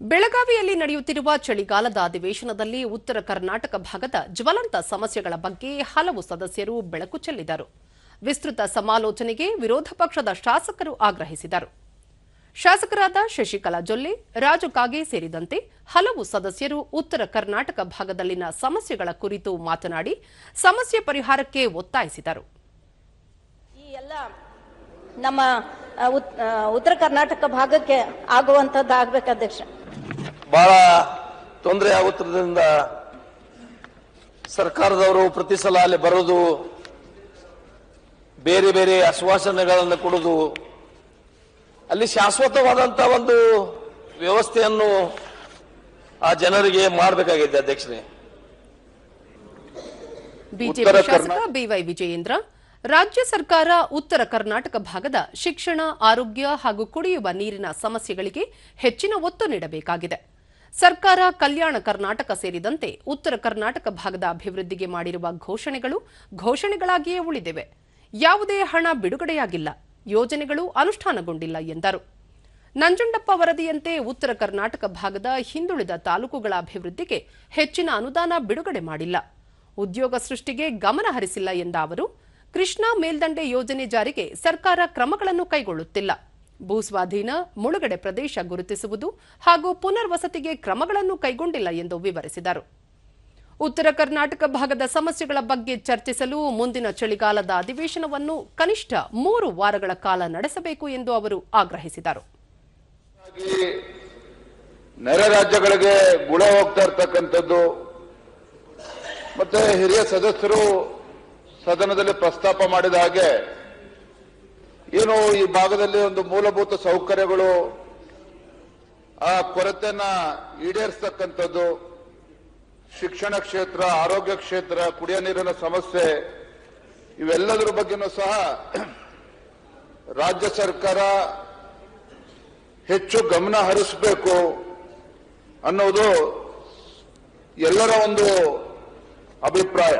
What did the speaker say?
ಬೆಳಗಾವಿಯಲ್ಲಿ ನಡೆಯುತ್ತಿರುವ ಚಳಿಗಾಲದ ಅಧಿವೇಶನದಲ್ಲಿ ಉತ್ತರ ಕರ್ನಾಟಕ ಭಾಗದ ಜ್ವಲಂತ ಸಮಸ್ಯೆಗಳ ಬಗ್ಗೆ ಹಲವು ಸದಸ್ಯರು ಬೆಳಕು ಚೆಲ್ಲಿದರು. ವಿಸ್ತೃತ ಸಮಾಲೋಚನೆಗೆ ವಿರೋಧ ಪಕ್ಷದ ಶಾಸಕರು ಆಗ್ರಹಿಸಿದರು. ಶಾಸಕರಾದ ಶಶಿಕಲಾ ಜೊಲ್ಲೆ, ರಾಜು ಕಾಗೆ ಸೇರಿದಂತೆ ಹಲವು ಸದಸ್ಯರು ಉತ್ತರ ಕರ್ನಾಟಕ ಭಾಗದಲ್ಲಿನ ಸಮಸ್ಯೆಗಳ ಕುರಿತು ಮಾತನಾಡಿ ಸಮಸ್ಯೆ ಪರಿಹಾರಕ್ಕೆ ಒತ್ತಾಯಿಸಿದರು. ನಮ್ಮ ಉತ್- ಉತ್ತರ ಕರ್ನಾಟಕ ಭಾಗಕ್ಕೆ ಆಗುವಂಥದ್ದು ಆಗ್ಬೇಕು ಅಧ್ಯಕ್ಷ. ಬಹಳ ತೊಂದರೆ ಆಗುತ್ತಿರೋದ್ರಿಂದ ಸರ್ಕಾರದವರು ಪ್ರತಿ ಸಲ ಅಲ್ಲಿ ಬರೋದು ಬೇರೆ ಬೇರೆ ಆಶ್ವಾಸನೆಗಳನ್ನು ಕೊಡೋದು ಅಲ್ಲಿ ಶಾಶ್ವತವಾದಂತ ಒಂದು ವ್ಯವಸ್ಥೆಯನ್ನು ಆ ಜನರಿಗೆ ಮಾಡಬೇಕಾಗಿದೆ ಅಧ್ಯಕ್ಷರೇ. ಬಿಜೆಪಿ ಶಾಸಕ ಬಿವೈ ವಿಜಯೇಂದ್ರ ರಾಜ್ಯ ಸರ್ಕಾರ ಉತ್ತರ ಕರ್ನಾಟಕ ಭಾಗದ ಶಿಕ್ಷಣ ಆರೋಗ್ಯ ಹಾಗೂ ಕುಡಿಯುವ ನೀರಿನ ಸಮಸ್ಯೆಗಳಿಗೆ ಹೆಚ್ಚಿನ ಒತ್ತು ನೀಡಬೇಕಾಗಿದೆ. ಸರ್ಕಾರ, ಕಲ್ಯಾಣ ಕರ್ನಾಟಕ ಸೇರಿದಂತೆ ಉತ್ತರ ಕರ್ನಾಟಕ ಭಾಗದ ಅಭಿವೃದ್ಧಿಗೆ ಮಾಡಿರುವ ಘೋಷಣೆಗಳು ಘೋಷಣೆಗಳಾಗಿಯೇ ಉಳಿದಿವೆ. ಯಾವುದೇ ಹಣ ಬಿಡುಗಡೆಯಾಗಿಲ್ಲ. ಯೋಜನೆಗಳು ಅನುಷ್ಠಾನಗೊಂಡಿಲ್ಲ ಎಂದರು. ನಂಜುಂಡಪ್ಪ ವರದಿಯಂತೆ ಉತ್ತರ ಕರ್ನಾಟಕ ಭಾಗದ ಹಿಂದುಳಿದ ತಾಲೂಕುಗಳ ಅಭಿವೃದ್ಧಿಗೆ ಹೆಚ್ಚಿನ ಅನುದಾನ ಬಿಡುಗಡೆ ಮಾಡಿಲ್ಲ. ಉದ್ಯೋಗ ಸೃಷ್ಟಿಗೆ ಗಮನ ಹರಿಸಿಲ್ಲ ಎಂದ ಅವರು, ಕೃಷ್ಣಾ ಮೇಲ್ದಂಡೆ ಯೋಜನೆ ಜಾರಿಗೆ ಸರ್ಕಾರ ಕ್ರಮಗಳನ್ನು ಕೈಗೊಳ್ಳುತ್ತಿಲ್ಲ. ಭೂಸ್ವಾಧೀನ, ಮುಳುಗಡೆ ಪ್ರದೇಶ ಗುರುತಿಸುವುದು ಹಾಗೂ ಪುನರ್ವಸತಿಗೆ ಕ್ರಮಗಳನ್ನು ಕೈಗೊಂಡಿಲ್ಲ ಎಂದು ವಿವರಿಸಿದರು. ಉತ್ತರ ಕರ್ನಾಟಕ ಭಾಗದ ಸಮಸ್ಯೆಗಳ ಬಗ್ಗೆ ಚರ್ಚಿಸಲು ಮುಂದಿನ ಚಳಿಗಾಲದ ಅಧಿವೇಶನವನ್ನು ಕನಿಷ್ಠ ಮೂರು ವಾರಗಳ ಕಾಲ ನಡೆಸಬೇಕು ಎಂದು ಅವರು ಆಗ್ರಹಿಸಿದರು. ನೆರೆ ರಾಜ್ಯಗಳಿಗೆ ಗುಳೆ ಹೋಗ್ತಾ ಇರ್ತಕ್ಕಂಥದ್ದು, ಮತ್ತೆ ಹಿರಿಯ ಸದಸ್ಯರು ಸದನದಲ್ಲಿ ಪ್ರಸ್ತಾಪ ಮಾಡಿದ ಹಾಗೆ ಏನು ಈ ಭಾಗದಲ್ಲಿ ಒಂದು ಮೂಲಭೂತ ಸೌಕರ್ಯಗಳು, ಆ ಕೊರತೆಯನ್ನ ಈಡೇರಿಸ್ತಕ್ಕಂಥದ್ದು, ಶಿಕ್ಷಣ ಕ್ಷೇತ್ರ, ಆರೋಗ್ಯ ಕ್ಷೇತ್ರ, ಕುಡಿಯ ನೀರಿನ ಸಮಸ್ಯೆ, ಇವೆಲ್ಲದರ ಬಗ್ಗೆನೂ ಸಹ ರಾಜ್ಯ ಸರ್ಕಾರ ಹೆಚ್ಚು ಗಮನ ಹರಿಸಬೇಕು ಅನ್ನೋದು ಎಲ್ಲರ ಒಂದು ಅಭಿಪ್ರಾಯ.